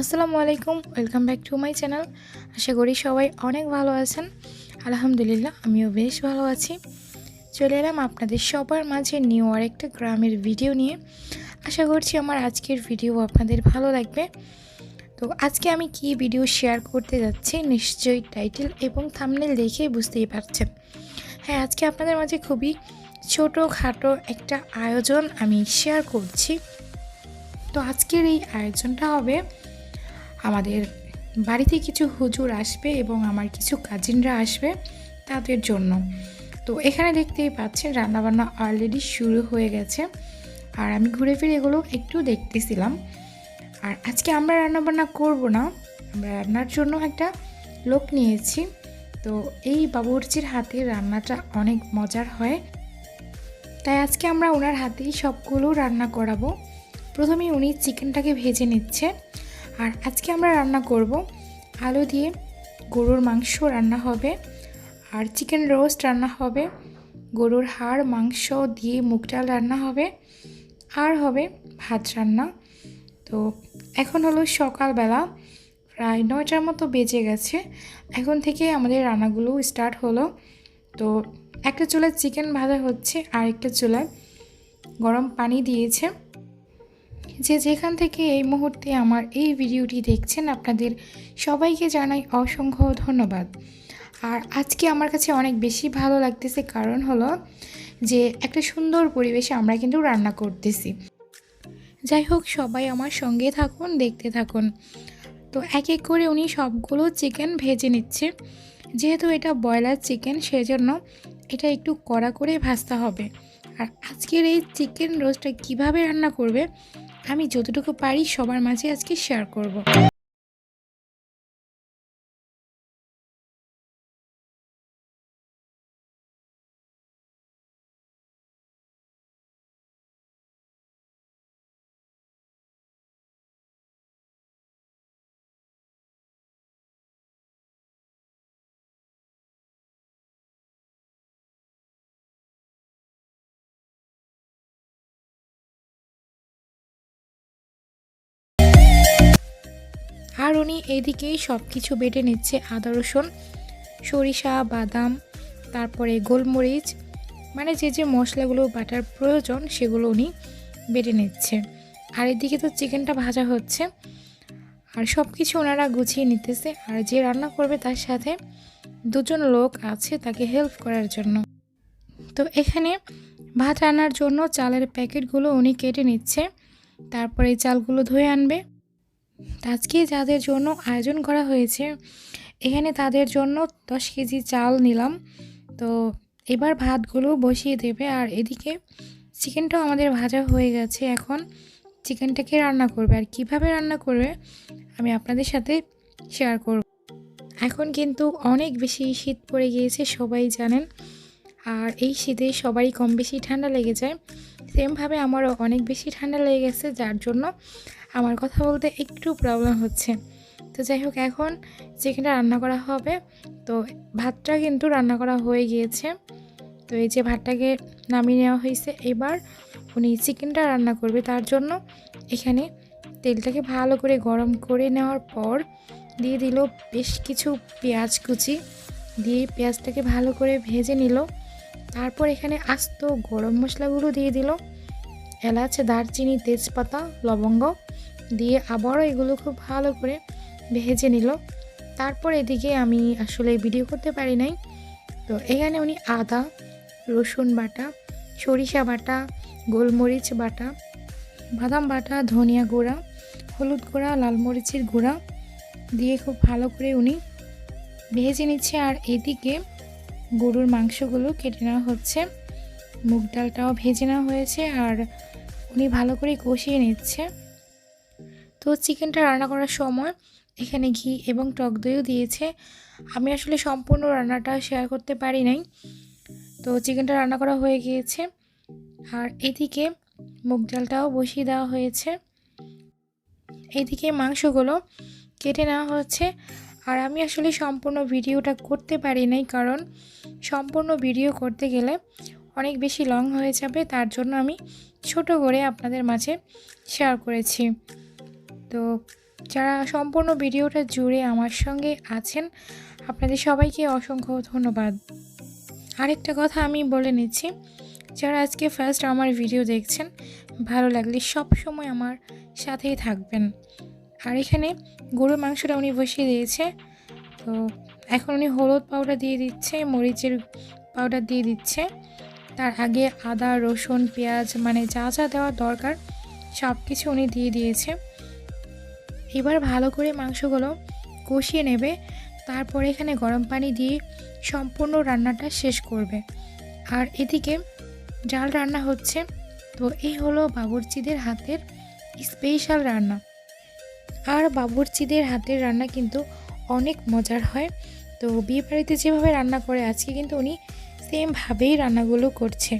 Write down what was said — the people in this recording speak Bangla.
আসসালামু আলাইকুম, welcome back to my channel. আশা করি সবাই অনেক ভালো আছেন। আলহামদুলিল্লাহ, আমিও বেশ ভালো আছি। চলে এলাম আপনাদের সবার মাঝে নিউ আর একটা গ্রামের ভিডিও নিয়ে। আশা করছি আমার আজকের ভিডিও আপনাদের ভালো লাগবে। তো আজকে আমি কি ভিডিও শেয়ার করতে যাচ্ছি নিশ্চয়ই টাইটেল এবং থামনেল দেখেই বুঝতেই পারছেন। হ্যাঁ আজকে আপনাদের মাঝে খুবই ছোটো খাটো একটা আয়োজন আমি শেয়ার করছি। তো আজকের এই আয়োজনটা হবে আমাদের বাড়িতে কিছু হুজুর আসবে এবং আমার কিছু কাজিনরা আসবে তাদের জন্য। তো এখানে দেখতেই পাচ্ছেন রান্নাবান্না অলরেডি শুরু হয়ে গেছে। আর আমি ঘুরে ফিরে এগুলো একটু দেখতেছিলাম। আর আজকে আমরা রান্নাবান্না করব না, আমরা রান্নার জন্য একটা লোক নিয়েছি। তো এই বাবুর্চির হাতে রান্নাটা অনেক মজার হয়। তাই আজকে আমরা ওনার হাতেই সবগুলো রান্না করাবো। প্রথমে উনি চিকেনটাকে ভেজে নিচ্ছে। আর আজকে আমরা রান্না করব আলু দিয়ে গরুর মাংস রান্না হবে আর চিকেন রোস্ট রান্না হবে, গরুর হাড়, মাংস দিয়ে মুগ ডাল রান্না হবে, আর হবে ভাত রান্না। তো এখন হলো সকালবেলা, প্রায় নয়টার মতো বেজে গেছে, এখন থেকে আমাদের রান্নাগুলো স্টার্ট হলো। তো একটা চুলায় চিকেন ভাজা হচ্ছে আর একটা চুলায় গরম পানি দিয়েছে। যে যেখান থেকে এই মুহূর্তে আমার এই ভিডিওটি দেখছেন আপনাদের সবাইকে জানাই অসংখ্য ধন্যবাদ। আর আজকে আমার কাছে অনেক বেশি ভালো লাগতেছে কারণ হলো যে একটা সুন্দর পরিবেশে আমরা কিন্তু রান্না করতেছি। যাই হোক, সবাই আমার সঙ্গে থাকুন, দেখতে থাকুন। তো এক এক করে উনি সবগুলো চিকেন ভেজে নিচ্ছে। যেহেতু এটা ব্রয়লার চিকেন, সেজন্য এটা একটু কড়া করে ভাজতে হবে। আর আজকের এই চিকেন রোস্টটা কীভাবে রান্না করবে আমি যতটুকু পারি সবার মাঝে আজকে শেয়ার করব। আর উনি এদিকেই সব কিছু বেটে নিচ্ছে আদা, রসুন, সরিষা, বাদাম, তারপরে গোলমরিচ মানে যে যে মশলাগুলো বাটার প্রয়োজন সেগুলো উনি বেটে নিচ্ছে। আর এদিকে তো চিকেনটা ভাজা হচ্ছে। আর সব কিছু ওনারা গুছিয়ে নিতেছে। আর যে রান্না করবে তার সাথে দুজন লোক আছে তাকে হেল্প করার জন্য। তো এখানে ভাত রান্নার জন্য চালের প্যাকেটগুলো উনি কেটে নিচ্ছে। তারপরে চালগুলো ধুয়ে আনবে। আজকে যাদের জন্য আয়োজন করা হয়েছে, এখানে তাদের জন্য দশ কেজি চাল নিলাম। তো এবার ভাতগুলো বসিয়ে দেবে, আর এদিকে চিকেনটাও আমাদের ভাজা হয়ে গেছে। এখন চিকেনটাকে রান্না করবে, আর কীভাবে রান্না করবে আমি আপনাদের সাথে শেয়ার করব। এখন কিন্তু অনেক বেশি শীত পড়ে গিয়েছে, সবাই জানেন। আর এই শীতে সবারই কম বেশি ঠান্ডা লেগে যায়। সেমভাবে আমারও অনেক বেশি ঠান্ডা লেগে গেছে, যার জন্য আমার কথা বলতে একটু প্রবলেম হচ্ছে। তো যাই হোক এখন চিকেনটা রান্না করা হবে, তো ভাতটা কিন্তু রান্না করা হয়ে গিয়েছে। তো এই যে ভাতটাকে নামিয়ে নেওয়া হয়েছে, এবার উনি চিকেনটা রান্না করবে। তার জন্য এখানে তেলটাকে ভালো করে গরম করে নেওয়ার পর দিয়ে দিল বেশ কিছু পেঁয়াজ কুচি। দিয়ে পেঁয়াজটাকে ভালো করে ভেজে নিল। তারপর এখানে আস্ত গরম মশলাগুলো দিয়ে দিল। এলাচ, দারচিনি, তেজপাতা, লবঙ্গ দিয়ে আবারও এগুলো খুব ভালো করে ভেজে নিল। তারপর এদিকে আমি আসলে ভিডিও করতে পারি নাই। তো এখানে উনি আদা, রসুন বাটা, সরিষা বাটা, গোলমরিচ বাটা, বাদাম বাটা, ধনিয়া গুঁড়া, হলুদ গুঁড়া, লাল মরিচের গুঁড়া দিয়ে খুব ভালো করে উনি ভেজে নিচ্ছে। আর এদিকে গরুর মাংসগুলো কেটে নেওয়া হচ্ছে। মুগ ডালটাও ভেজে নেওয়া হয়েছে। আর উনি ভালো করে কষিয়ে নিচ্ছে। তো চিকেনটা রান্না করার সময় এখানে ঘি এবং টক দইও দিয়েছে। আমি আসলে সম্পূর্ণ রান্নাটা শেয়ার করতে পারি নাই। তো চিকেনটা রান্না করা হয়ে গিয়েছে। আর এদিকে মুগ ডালটাও বসিয়ে দেওয়া হয়েছে। এদিকে মাংসগুলো কেটে নেওয়া হচ্ছে। আর আমি আসলে সম্পূর্ণ ভিডিওটা করতে পারি নাই কারণ সম্পূর্ণ ভিডিও করতে গেলে অনেক বেশি লং হয়ে যাবে। তার জন্য আমি ছোট করে আপনাদের মাঝে শেয়ার করেছি। তো যারা সম্পূর্ণ ভিডিওটা জুড়ে আমার সঙ্গে আছেন, আপনাদের সবাইকে অসংখ্য ধন্যবাদ। আরেকটা কথা আমি বলে নিচ্ছি, যারা আজকে ফার্স্ট আমার ভিডিও দেখছেন, ভালো লাগলে সব সময় আমার সাথেই থাকবেন। আর এখানে গরুর মাংসটা উনি বসিয়ে দিয়েছে, তো এখন উনি হলুদ পাউডার দিয়ে দিচ্ছে, মরিচের পাউডার দিয়ে দিচ্ছে। তার আগে আদা, রসুন, পেঁয়াজ মানে যা যা দেওয়ার দরকার সব কিছু উনি দিয়ে দিয়েছে। এবার ভালো করে মাংসগুলো কষিয়ে নেবে। তারপরে এখানে গরম পানি দিয়ে সম্পূর্ণ রান্নাটা শেষ করবে। আর এদিকে ডাল রান্না হচ্ছে। তো এই হলো বাবুর্চিদের হাতের স্পেশাল রান্না। আর বাবুর্চিদের হাতের রান্না কিন্তু অনেক মজার হয়। তো বিয়ে বাড়িতে যেভাবে রান্না করে, আজকে কিন্তু উনি সেমভাবেই রান্নাগুলো করছে।